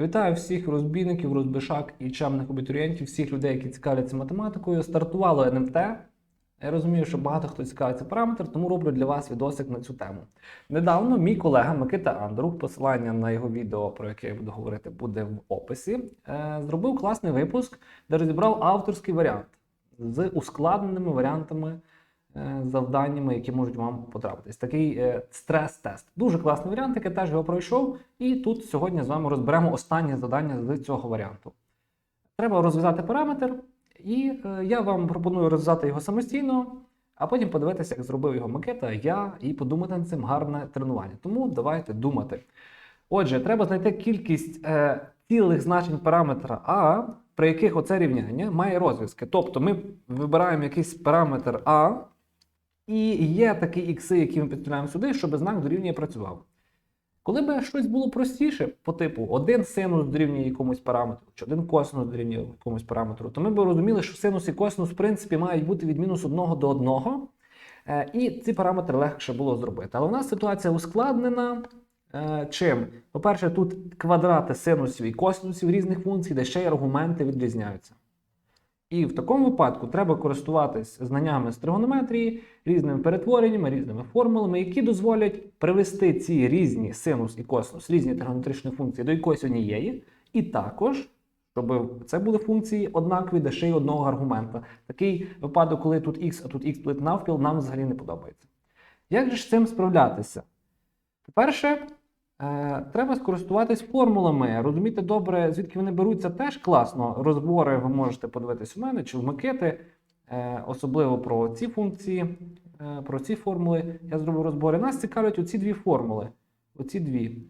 Вітаю всіх розбійників, розбишак і чемних абітурієнтів, всіх людей, які цікавляться математикою. Стартувало НМТ. Я розумію, що багато хто цікавиться параметр, тому роблю для вас відосик на цю тему. Недавно мій колега Микита Андрух, посилання на його відео, про яке я буду говорити, буде в описі, е, зробив класний випуск, де розібрав авторський варіант з ускладненими варіантами завданнями, які можуть вам потрапитись. Такий е, стрес-тест. Дуже класний варіант, який теж його пройшов. І тут сьогодні з вами розберемо останнє завдання з цього варіанту. Треба розв'язати параметр, і е, я вам пропоную розв'язати його самостійно, а потім подивитися, як зробив його Микита, я, і подумати над цим гарне тренування. Тому давайте думати. Отже, треба знайти кількість е, цілих значень параметра А, при яких оце рівняння має розв'язки. Тобто ми вибираємо якийсь параметр А, і є такі ікси, які ми підставляємо сюди, щоб знак дорівнює працював. Коли б щось було простіше, по типу один синус дорівнює якомусь параметру, чи один косинус дорівнює якомусь параметру, то ми б розуміли, що синус і косинус, в принципі, мають бути від мінус 1 до 1, е, і ці параметри легше було зробити. Але у нас ситуація ускладнена. Е, Чим? По-перше, тут квадрати синусів і косинусів різних функцій, де ще й аргументи відрізняються. І в такому випадку треба користуватись знаннями з тригонометрії, різними перетвореннями, різними формулами, які дозволять привести ці різні синус і косинус, різні тригонометричні функції до якоїсь однієї, і також, щоб це були функції однакові, де ще й одного аргумента. Такий випадок, коли тут x, а тут x плит навпіл, нам взагалі не подобається. Як же з цим справлятися? По-перше, Треба скористуватись формулами, розуміти добре, звідки вони беруться, теж класно. Розбори ви можете подивитись у мене чи в Микити, е, особливо про ці функції, е, про ці формули. Я зробив розбори. Нас цікавлять оці дві формули. Оці дві.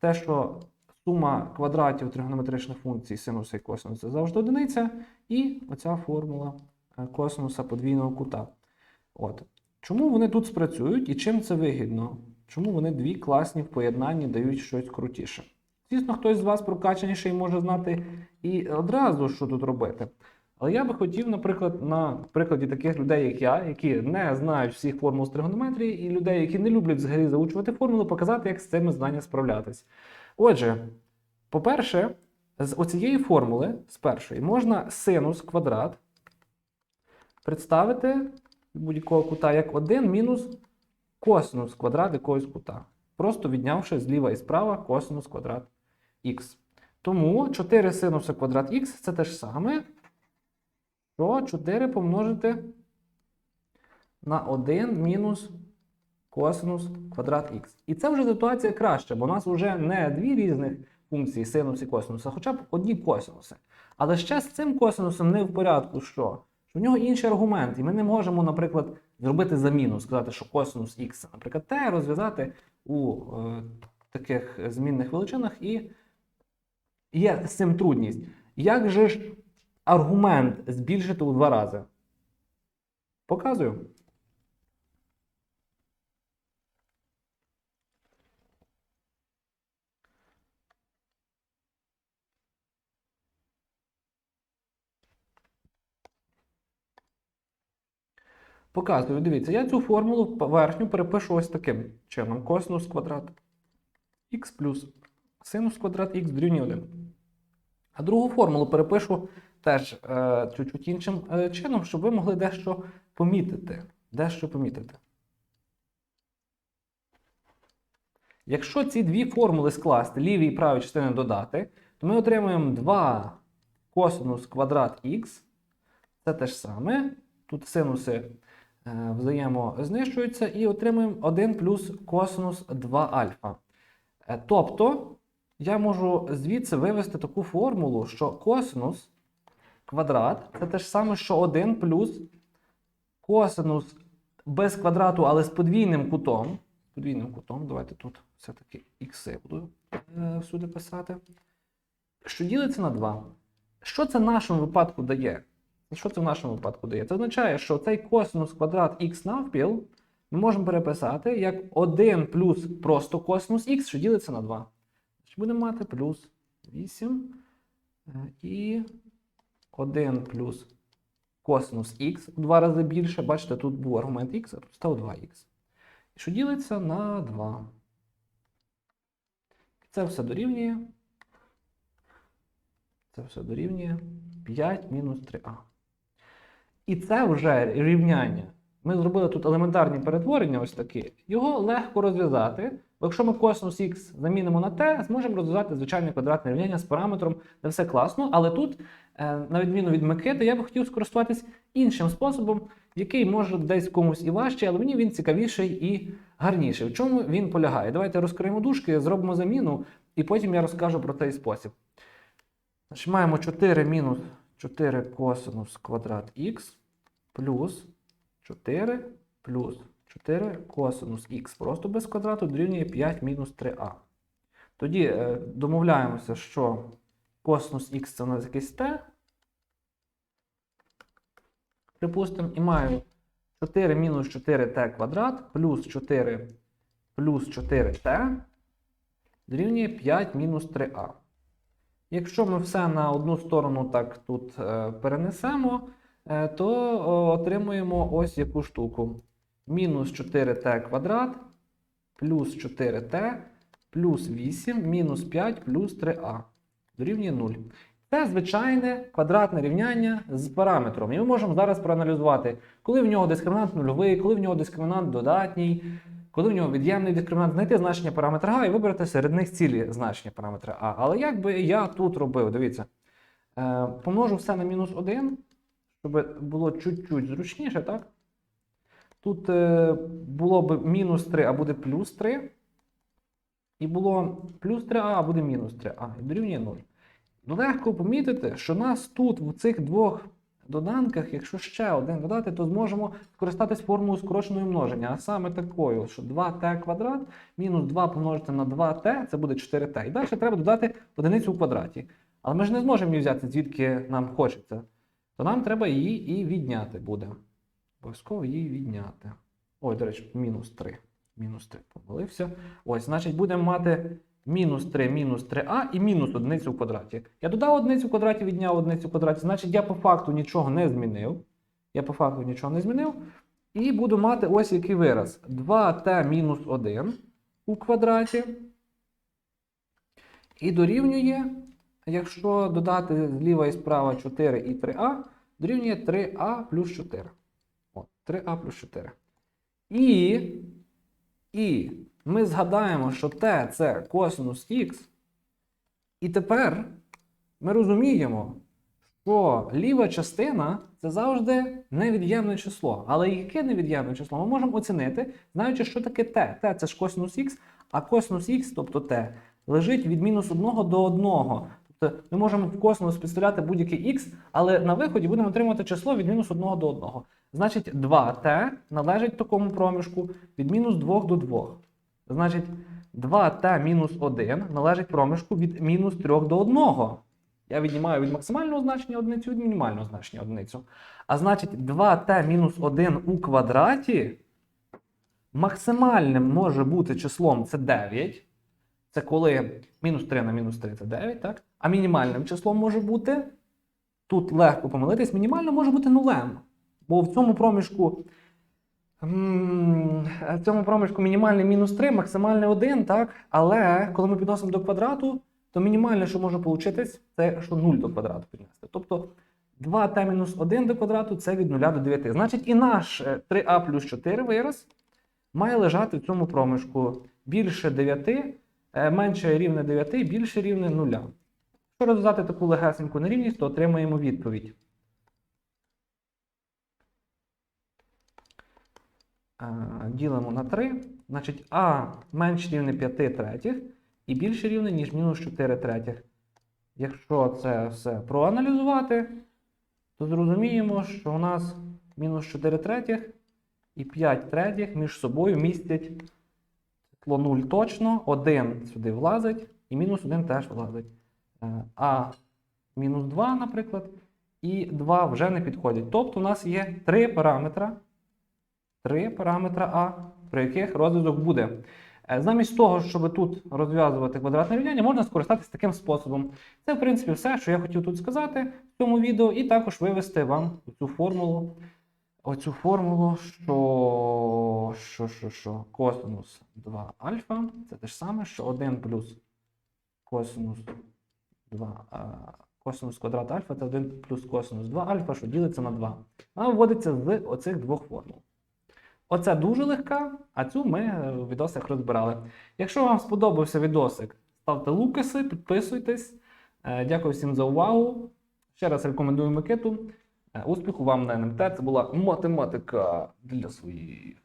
Те, що сума квадратів тригонометричних функцій синуса і косинуса завжди одиниця, і оця формула е, косинуса подвійного кута. От. Чому вони тут спрацюють і чим це вигідно? Чому вони дві класні в поєднанні дають щось крутіше? Звісно, хтось з вас прокачаніший може знати і одразу, що тут робити. Але я би хотів, наприклад, на прикладі таких людей, як я, які не знають всіх формул з тригонометрії, і людей, які не люблять взагалі заучувати формули, показати, як з цими знаннями справлятись. Отже, по-перше, з оцієї формули, з першої, можна синус квадрат представити будь-якого кута як 1 мінус косинус квадрат якогось кута. Просто віднявши зліва і справа косинус квадрат х. Тому 4 синуса квадрат х це те ж саме, що 4 помножити на 1 мінус косинус квадрат х. І це вже ситуація краща, бо у нас вже не дві різних функції синус і косинус, а хоча б одні косинуси. Але ще з цим косинусом не в порядку що? Що в нього інший аргумент, і ми не можемо, наприклад, зробити заміну, сказати, що косинус х, наприклад, t розв'язати у е, таких змінних величинах, і є з цим трудність. Як же ж аргумент збільшити у два рази? Показую. Показую, дивіться, я цю формулу верхню перепишу ось таким чином. Косинус квадрат х плюс синус квадрат х дорівнює 1. А другу формулу перепишу теж е, чуть-чуть іншим е, чином, щоб ви могли дещо помітити. Дещо помітити. Якщо ці дві формули скласти, ліві і праві частини додати, то ми отримуємо 2 косинус квадрат х. Це те ж саме. Тут синуси взаємознищуються і отримуємо 1 плюс косинус 2 альфа. Е, Тобто, я можу звідси вивести таку формулу, що косинус квадрат це те ж саме, що 1 плюс косинус без квадрату, але з подвійним кутом. Подвійним кутом, давайте тут все-таки ікси буду е, всюди писати. Що ділиться на 2. Що це в нашому випадку дає? Що це в нашому випадку дає? Це означає, що цей косинус квадрат х навпіл ми можемо переписати як 1 плюс просто косинус х, що ділиться на 2. Значить, Будемо мати плюс 8 е, і 1 плюс косинус х в два рази більше. Бачите, тут був аргумент х, а тут став 2х. І Що ділиться на 2. Це все дорівнює Це все дорівнює 5 мінус 3а. І це вже рівняння. Ми зробили тут елементарні перетворення, ось такі. Його легко розв'язати. Бо якщо ми косинус х замінимо на t, зможемо розв'язати звичайне квадратне рівняння з параметром, де все класно. Але тут, е, на відміну від Микити, я би хотів скористуватись іншим способом, який може десь комусь і важче, але мені він цікавіший і гарніший. В чому він полягає? Давайте розкриємо дужки, зробимо заміну, і потім я розкажу про цей спосіб. Маємо 4 мінус 4 косинус квадрат х плюс 4 плюс 4 косинус х просто без квадрату дорівнює 5 мінус 3а. Тоді е, домовляємося, що косинус х це у нас якийсь t. Припустимо, і маю 4 мінус 4t квадрат плюс 4 плюс 4t дорівнює 5 мінус 3а. Якщо ми все на одну сторону так тут е, перенесемо, е, то отримуємо ось яку штуку. Мінус 4t квадрат плюс 4t плюс 8 мінус 5 плюс 3a дорівнює 0. Це звичайне квадратне рівняння з параметром. І ми можемо зараз проаналізувати, коли в нього дискримінант нульовий, коли в нього дискримінант додатній, коли в нього від'ємний дискримінант, знайти значення параметра А і вибрати серед них цілі значення параметра А. Але як би я тут робив, дивіться, е, помножу все на мінус 1, щоб було чуть-чуть зручніше, так? Тут е, було б мінус 3, а буде плюс 3. І було плюс 3а, а буде мінус 3а. І дорівнює 0. Легко помітити, що нас тут в цих двох доданках, якщо ще один додати, то зможемо скористатись формулою скороченого множення, а саме такою, що 2t квадрат мінус 2 помножити на 2t, це буде 4t. І далі треба додати одиницю у квадраті. Але ми ж не зможемо її взяти, звідки нам хочеться. То нам треба її і відняти буде. Обов'язково її відняти. Ой, до речі, мінус 3. Мінус 3 помилився. Ось, значить, будемо мати мінус 3 мінус 3а і мінус одиницю в квадраті. Я додав одиницю в квадраті, відняв одиницю в квадраті, значить я по факту нічого не змінив. Я по факту нічого не змінив. І буду мати ось який вираз. 2t мінус 1 у квадраті. І дорівнює, якщо додати зліва і справа 4 і 3а, дорівнює 3а плюс 4. От, 3а плюс 4. І, і ми згадаємо, що t це косинус х. І тепер ми розуміємо, що ліва частина це завжди невід'ємне число. Але яке невід'ємне число? Ми можемо оцінити, знаючи, що таке t. t це ж косинус х, а косинус х, тобто t, лежить від мінус 1 до 1. Тобто ми можемо в косинус підставляти будь-який х, але на виході будемо отримувати число від мінус 1 до 1. Значить, 2t належить такому проміжку від мінус 2 до 2. Значить, 2t мінус 1 належить проміжку від мінус 3 до 1. Я віднімаю від максимального значення одиницю від мінімального значення одиницю. А значить, 2t мінус 1 у квадраті максимальним може бути числом це 9. Це коли мінус 3 на мінус 3 це 9, так? А мінімальним числом може бути, тут легко помилитись, мінімально може бути нулем. Бо в цьому проміжку в цьому проміжку мінімальний мінус 3, максимальний 1, так? Але коли ми підносимо до квадрату, то мінімальне, що може получитись, це що 0 до квадрату піднести. Тобто 2t мінус 1 до квадрату це від 0 до 9. Значить, і наш е, 3a плюс 4 вираз має лежати в цьому проміжку більше 9, е, менше рівне 9, більше рівне 0. Якщо розв'язати таку легесеньку нерівність, то отримаємо відповідь. Ділимо на 3. Значить, а менше рівне 5 третіх і більше рівне, ніж мінус 4 третіх. Якщо це все проаналізувати, то зрозуміємо, що у нас мінус 4 третіх і 5 третіх між собою містять число 0 точно, 1 сюди влазить, і мінус 1 теж влазить. Е, А мінус 2, наприклад, і 2 вже не підходять. Тобто у нас є три параметра, три параметра А, при яких розв'язок буде. Е, Замість того, щоб тут розв'язувати квадратне рівняння, можна скористатися таким способом. Це, в принципі, все, що я хотів тут сказати в цьому відео, і також вивести вам цю формулу. Оцю формулу, що, що, що, що косинус 2 альфа, це те ж саме, що 1 плюс косинус 2, а, Косинус квадрат альфа це 1 плюс косинус 2 альфа, що ділиться на 2. Вона виводиться з оцих двох формул. Оце дуже легка, а цю ми е, в відосах розбирали. Якщо вам сподобався відосик, ставте лукаси, підписуйтесь. Е, Дякую всім за увагу. Ще раз рекомендую Микиту. Е, Успіху вам на НМТ. Це була математика для своїх.